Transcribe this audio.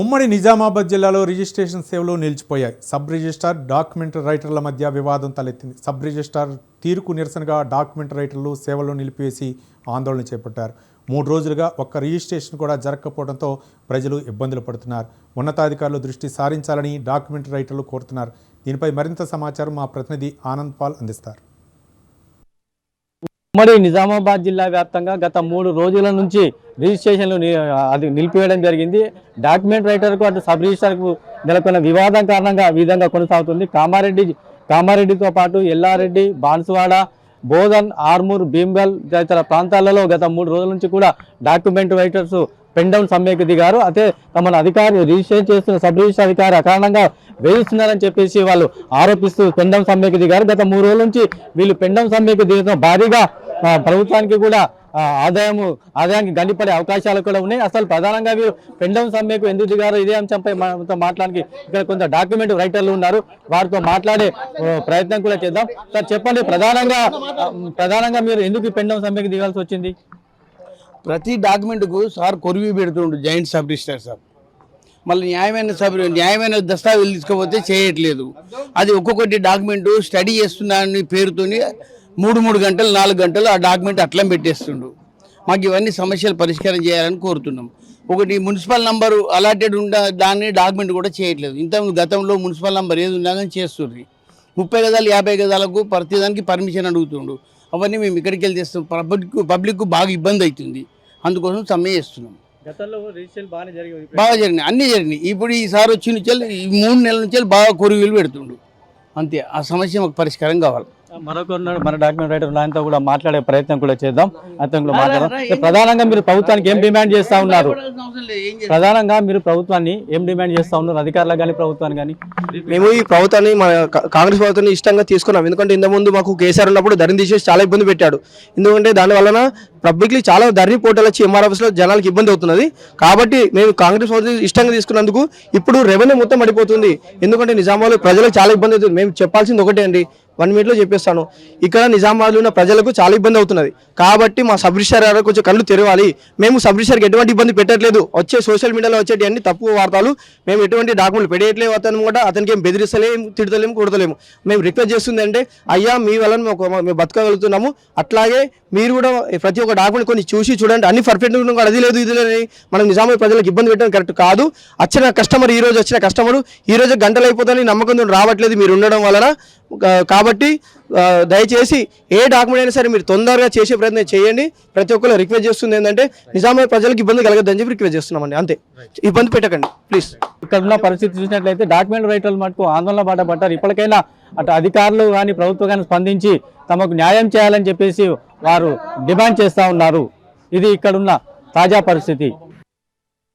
ఉమ్మడి నిజామాబాద్ జిల్లాలో రిజిస్ట్రేషన్ సేవలు నిలిచిపోయాయి. సబ్ రిజిస్ట్రార్ డాక్యుమెంట్ రైటర్ల మధ్య వివాదం తలెత్తింది. సబ్ రిజిస్ట్రార్ తీరుకు నిరసనగా డాక్యుమెంట్ రైటర్లు సేవలు నిలిపివేసి ఆందోళన చేపట్టారు. మూడు రోజులుగా ఒక్క రిజిస్ట్రేషన్ కూడా జరగకపోవడంతో ప్రజలు ఇబ్బందులు పడుతున్నారు. ఉన్నతాధికారులు దృష్టి సారించాలని డాక్యుమెంట్ రైటర్లు కోరుతున్నారు. దీనిపై మరింత సమాచారం మా ప్రతినిధి ఆనంద్ పాల్ అందిస్తారు. ఉమ్మడి నిజామాబాద్ జిల్లా వ్యాప్తంగా గత మూడు రోజుల నుంచి రిజిస్ట్రేషన్లు అది నిలిపివేయడం జరిగింది. డాక్యుమెంట్ రైటర్కు అటు సబ్ రిజిస్టర్కు నెలకొన్న వివాదం కారణంగా విధంగా కొనసాగుతుంది. కామారెడ్డి కామారెడ్డితో పాటు ఎల్లారెడ్డి బాన్సువాడ బోధన్ ఆర్మూర్ భీంబల్ తదితర ప్రాంతాలలో గత మూడు రోజుల నుంచి కూడా డాక్యుమెంట్ రైటర్స్ పెండౌన్ సమ్మెకు దిగారు. అయితే తమను అధికారి రిజిస్ట్రేషన్ చేస్తున్న సబ్ రిజిస్టర్ అధికారి అకారణంగా వేయిస్తున్నారని చెప్పేసి వాళ్ళు ఆరోపిస్తూ పెండం సమ్మెకు దిగారు. గత మూడు రోజుల నుంచి వీళ్ళు పెండం సమ్మెకు దిగడం భారీగా ప్రభుత్వానికి కూడా ఆదాయము ఆదాయానికి గండిపడే అవకాశాలు కూడా ఉన్నాయి. అసలు ప్రధానంగా వీరు పెండం సమ్మెకు ఎందుకు దిగారు? ఇదే అంశంపై మనతో మాట్లాడానికి ఇక్కడ కొంత డాక్యుమెంట్ రైటర్లు ఉన్నారు. వారితో మాట్లాడే ప్రయత్నం కూడా చేద్దాం. సార్ చెప్పండి ప్రధానంగా ప్రధానంగా మీరు ఎందుకు పెండం సమ్మెకు దిగాల్సి వచ్చింది? ప్రతి డాక్యుమెంట్కు సార్ కొరివి పెడుతుండు జాయింట్ సబ్ రిజిస్టర్ సార్. మళ్ళీ న్యాయమైన సబ్ న్యాయమైన దస్తావేజులు తీసుకోకపోతే చేయట్లేదు. అది ఒక్కొక్కటి డాక్యుమెంట్ స్టడీ చేస్తున్నాని పేరుతోని మూడు మూడు గంటలు నాలుగు గంటలు ఆ డాక్యుమెంట్ అట్లా పెట్టేస్తుండు. మాకు ఇవన్నీ సమస్యలు పరిష్కారం చేయాలని కోరుతున్నాం. ఒకటి మున్సిపల్ నంబరు అలాటెడ్ ఉండ దాన్ని డాక్యుమెంట్ కూడా చేయట్లేదు. ఇంత గతంలో మున్సిపల్ నంబర్ ఏది ఉన్నా కానీ చేస్తుండ్రి. ముప్పై గదాలు యాభై గదాలకు ప్రతిదానికి పర్మిషన్ అడుగుతుండు. అవన్నీ మేము ఇక్కడికి వెళ్ళి చేస్తాం పబ్లిక్ పబ్లిక్ బాగా ఇబ్బంది అవుతుంది. అందుకోసం సమ్మె చేస్తున్నాం. బాగా జరిగినాయి. అన్నీ జరిగినాయి. ఇప్పుడు ఈసారి వచ్చి నుంచి ఈ మూడు నెలల నుంచి బాగా కొరువులు పెడుతుండు. అంతే. ఆ సమస్య మాకు పరిష్కారం కావాలి. మరొకరు ఉన్నాడు, మన డాక్యుమెంట్ రైటర్ ఆయనతో కూడా మాట్లాడే ప్రయత్నం కూడా చేద్దాం. అతను కూడా మాట్లాడదాం. ప్రధానంగా మీరు ప్రభుత్వానికి ఏం డిమాండ్ చేస్తా ఉన్నారు? ప్రధానంగా మీరు ప్రభుత్వాన్ని ఏం డిమాండ్ చేస్తా ఉన్నారు? అధికారులకు కానీ ప్రభుత్వాన్ని కానీ మేము ఈ ప్రభుత్వాన్ని మన కాంగ్రెస్ ప్రభుత్వాన్ని ఇష్టంగా తీసుకున్నాం. ఎందుకంటే ఇంతకుముందు మాకు కేసీఆర్ ఉన్నప్పుడు ధరని తీసేసి చాలా ఇబ్బంది పెట్టాడు. ఎందుకంటే దాని వలన పబ్లిక్లీ చాలా ధరణి పోర్టల్ వచ్చి ఎంఆర్ ఆఫీస్లో జనాలకు ఇబ్బంది అవుతున్నది. కాబట్టి మేము కాంగ్రెస్ ప్రభుత్వం ఇష్టంగా తీసుకున్నందుకు ఇప్పుడు రెవెన్యూ మొత్తం పడిపోతుంది. ఎందుకంటే నిజామాబాద్లో ప్రజలకు చాలా ఇబ్బంది అవుతుంది. మేము చెప్పాల్సింది ఒకటే అండి. వన్ మినిట్లో చెప్పేస్తాను. ఇక్కడ నిజామాబాద్లో ఉన్న ప్రజలకు చాలా ఇబ్బంది అవుతున్నది. కాబట్టి మా సబ్రిషర్ గారు కొంచెం కళ్ళు తెరవాలి. మేము సబ్రిషర్కి ఎటువంటి ఇబ్బంది పెట్టట్లేదు. వచ్చే సోషల్ మీడియాలో వచ్చేటి అన్ని తప్పు వార్తలు. మేము ఎటువంటి డాక్యుమెంట్లు పెట్టేయట్లేదు అతను కూడా అతనికి ఏం బెదిరిస్తలేము తిడతలేము కొడతలేము. మేము రిక్వెస్ట్ చేస్తుంది అంటే అయ్యా మీ వలన మాకు- మేము బతకగలుగుతున్నాము. అట్లాగే మీరు కూడా ప్రతి ఒక్క డాక్యుమెంట్ కొన్ని చూసి చూడండి. అన్ని పర్ఫెక్ట్ కూడా అది లేదు ఇది లేదని మనం నిజామాబాద్ ప్రజలకు ఇబ్బంది పెట్టడం కరెక్ట్ కాదు. వచ్చిన కస్టమర్ ఈ రోజు వచ్చిన కస్టమర్ ఈ రోజు గంటలు అయిపోతుందని నమ్మకం రావట్లేదు. మీరు ఉండడం వలన కాబట్టి దయచేసి ఏ డాక్యుమెంట్ అయినా సరే మీరు తొందరగా చేసే ప్రయత్నం చేయండి. ప్రతి ఒక్కరు రిక్వెస్ట్ చేస్తుంది ఏంటంటే నిజామాబాద్ ప్రజలకు ఇబ్బంది కలగద్దని చెప్పి రిక్వెస్ట్ చేస్తున్నామండి. అంతే. ఇబ్బంది పెట్టకండి ప్లీజ్. ఇక్కడ ఉన్న పరిస్థితి చూసినట్లయితే డాక్యుమెంట్ రైతులు మటుకు ఆందోళన బాట పడ్డారు ఇప్పటికైనా అటు అధికారులు కానీ ప్రభుత్వం కానీ స్పందించి తమకు న్యాయం చేయాలని చెప్పేసి వారు డిమాండ్ చేస్తూ ఉన్నారు. ఇది ఇక్కడున్న తాజా పరిస్థితి.